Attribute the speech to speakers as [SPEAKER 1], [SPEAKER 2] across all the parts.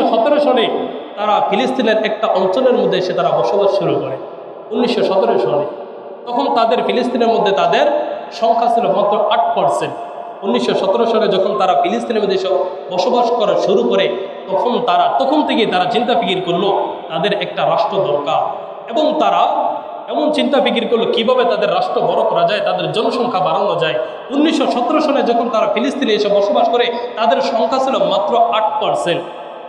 [SPEAKER 1] উনিশশো সনে তারা ফিলিস্তিনের একটা অঞ্চলের মধ্যে এসে তারা বসবাস শুরু করে, উনিশশো সনে। তখন তাদের ফিলিস্তিনের মধ্যে তাদের সংখ্যা ছিল মাত্র আট পার্সেন্ট উনিশশো সতেরো সালে যখন তারা ফিলিস্তিনের মধ্যে এসে বসবাস করা শুরু করে, তখন তারা, তখন থেকে তারা চিন্তা ফিকির করল, তাদের একটা রাষ্ট্র দরকার। এবং তারা এমন চিন্তা ফিকির করল, কীভাবে তাদের রাষ্ট্র বড় করা যায়, তাদের জনসংখ্যা বাড়ানো যায়। উনিশশো সতেরো সালে যখন তারা ফিলিস্তিনে এসে বসবাস করে, তাদের সংখ্যা ছিল মাত্র আট পার্সেন্ট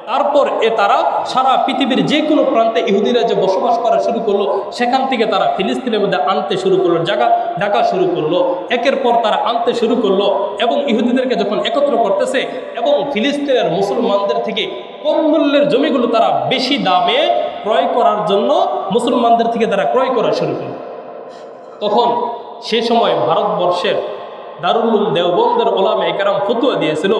[SPEAKER 1] তারপর এ তারা সারা পৃথিবীর যে কোনো প্রান্তে ইহুদিরা যে বসবাস করা শুরু করল, সেখান থেকে তারা ফিলিস্তিনের মধ্যে আনতে শুরু করল জায়গা ডাকা শুরু করল। একের পর তারা আনতে শুরু করল এবং ইহুদিদেরকে যখন একত্র করতেছে এবং ফিলিস্তিনের মুসলমানদের থেকে কম মূল্যের জমিগুলো তারা বেশি দামে ক্রয় করার জন্য মুসলমানদের থেকে তারা ক্রয় করা শুরু করল। তখন সে সময় ভারতবর্ষের দারুল দেওবন্দের ওলামে একরাম ফতুয়া দিয়েছিল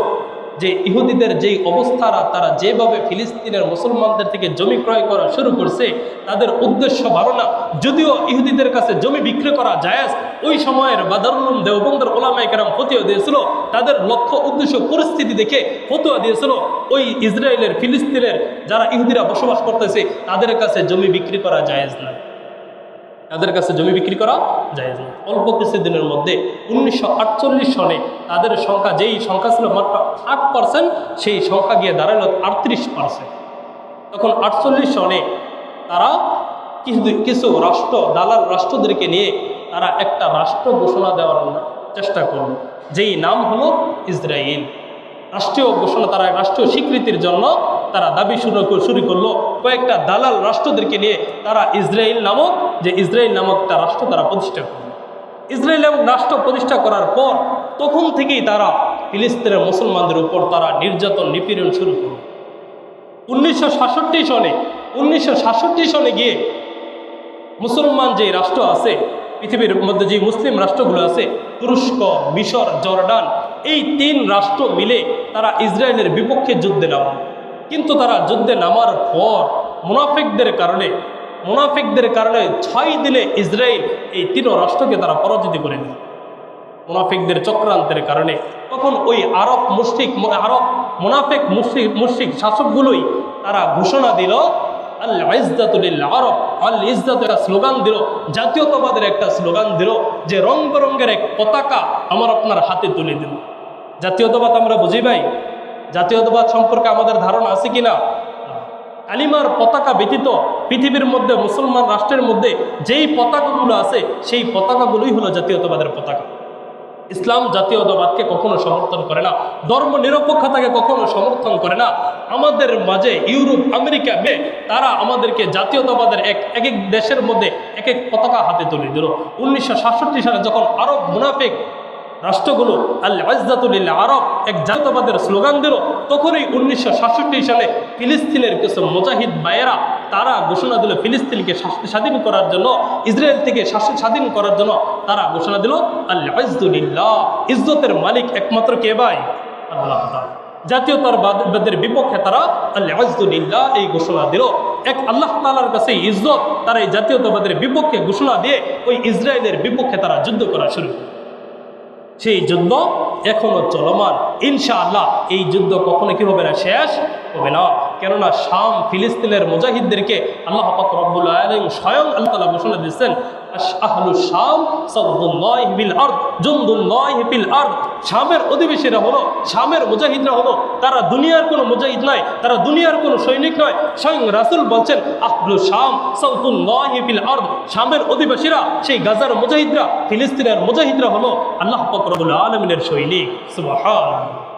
[SPEAKER 1] যে ইহুদিদের যেই অবস্থারা, তারা যেভাবে ফিলিস্তিনের মুসলমানদের থেকে জমি ক্রয় করা শুরু করছে, তাদের উদ্দেশ্য ভালো না যদিও ইহুদিদের কাছে জমি বিক্রি করা জায়াজ, ওই সময়ের বাদারুলুম দেওবন্দর ওলামে একরাম ফতুয়া দিয়েছিল, তাদের লক্ষ্য, উদ্দেশ্য, পরিস্থিতি দেখে ফতুয়া দিয়েছিল, ওই ইসরায়েলের, ফিলিস্তিনের যারা ইহুদিরা বসবাস করতেছে, তাদের কাছে জমি বিক্রি করা জায়েজ না। তাদের কাছে জমি বিক্রি করা যায় না অল্প কিছু দিনের মধ্যে উনিশশো সনে তাদের সংখ্যা, যেই সংখ্যা ছিল মাত্র আট পার্সেন্ট সেই সংখ্যা গিয়ে দাঁড়াল আটত্রিশ পার্সেন্ট তখন আটচল্লিশ সনে তারা কিছু কিছু রাষ্ট্র, দালাল রাষ্ট্রদেরকে নিয়ে তারা একটা রাষ্ট্র ঘোষণা দেওয়ার চেষ্টা করল, যেই নাম হলো ইসরায়েল রাষ্ট্রীয় ঘোষণা, তারা রাষ্ট্রীয় স্বীকৃতির জন্য তারা দাবি শুরু শুরু করল। কয়েকটা দালাল রাষ্ট্রদেরকে নিয়ে তারা ইসরায়েল নামক, যে ইসরায়েল নামক রাষ্ট্র তারা প্রতিষ্ঠা করল। ইসরায়েল নামক রাষ্ট্র প্রতিষ্ঠা করার পর তখন থেকেই তারা ফিলিস্তিনের মুসলমানদের উপর তারা নির্যাতন, নিপীড়ন শুরু করল। উনিশশো সনে, উনিশশো সাতষট্টি সনে গিয়ে মুসলমান যে রাষ্ট্র আছে, পৃথিবীর মধ্যে যে মুসলিম রাষ্ট্রগুলো আছে, তুরস্ক, মিশর, জর্ডান, এই তিন রাষ্ট্র মিলে তারা ইসরায়েলের বিপক্ষে যুদ্ধে নামা কিন্তু তারা যুদ্ধে নামার পর মুনাফিকদের কারণে মুনাফিকদের কারণে ছয় দিনে ইসরায়েল এই তিন রাষ্ট্রকে তারা পরাজিত করে নেয় মুনাফিকদের চক্রান্তের কারণে। তখন ওই আরব মুশরিক, আরব মুনাফিক মুশরিক মুশরিক শাসকগুলোই তারা ঘোষণা দিল আরব একটা স্লোগান দিল, জাতীয়তাবাদের একটা স্লোগান দিল, যে এক পতাকা আমার আপনার হাতে তুলে দিল। জাতীয়তাবাদ আমরা বুঝি ভাই? জাতীয়তাবাদ সম্পর্কে আমাদের ধারণা আছে কি না পতাকা ব্যতীত পৃথিবীর মধ্যে, মুসলমান রাষ্ট্রের মধ্যে যেই পতাকাগুলো আছে, সেই পতাকাগুলোই হলো জাতীয়তাবাদের পতাকা। ইসলাম জাতীয়তাবাদকে কখনো সমর্থন করে না ধর্ম নিরপেক্ষতাকে কখনো সমর্থন করে না। আমাদের মাঝে ইউরোপ, আমেরিকা তারা আমাদেরকে জাতীয়তাবাদের এক এক এক দেশের মধ্যে এক এক পতাকা হাতে তুলে দিল। উনিশশো সাতষট্টি সালে যখন আরব মুনাফিক রাষ্ট্রগুলো আরব এক জাতীয়তাবাদের স্লোগান দিল তখনই উনিশশো সাতষট্টি সালে ফিলিস্তিনের কিছু মুজাহিদ বায়েরা তারা ঘোষণা দিল ফিলিস্তিনকে স্বাধীন করার জন্য, ইসরায়েল থেকে স্বাধীন করার জন্য তারা ঘোষণা দিল আল্লাহ ইজ্জতের মালিক একমাত্র কে ভাই? আল্লাহ তাআলা। জাতীয়তাবাদের বিপক্ষে তারা আল্লাহ এই ঘোষণা দিল। এক আল্লাহ তালার কাছে ইজ্জত, তারা এই জাতীয়তাবাদের বিপক্ষে ঘোষণা দিয়ে ওই ইসরায়েলের বিপক্ষে তারা যুদ্ধ করা শুরু করে। সেই যুদ্ধ এখনও চলমান। ইনশাআল্লাহ এই যুদ্ধ কখনো কি হবে না শেষ হবে না। কেননা শাম ফিলিস্তিনের মুজাহিদদেরকে আল্লাহ পাক আলামিন স্বয়ং আল্লাহ তাআলা ঘোষণা দিচ্ছেন আহলু শাম সৌদুল্লাহ বিল আরদ, জুন্দুল্লাহ বিল আরদ। শামের অধিবেশীরা হলো, শামের মুজাহিদরা হলো, তারা দুনিয়ার কোনো মুজাহিদ নয়, তারা দুনিয়ার কোনো সৈনিক নয়। স্বয়ং রাসুল বলছেন আহলু শাম সৌতুল আর্দ। শামের অধিবাসীরা, সেই গাজার মুজাহিদরা, ফিলিস্তিনের মুজাহিদরা হলো আল্লাহ ফকরবুল আলমিনের সৈনিক। সুবহান।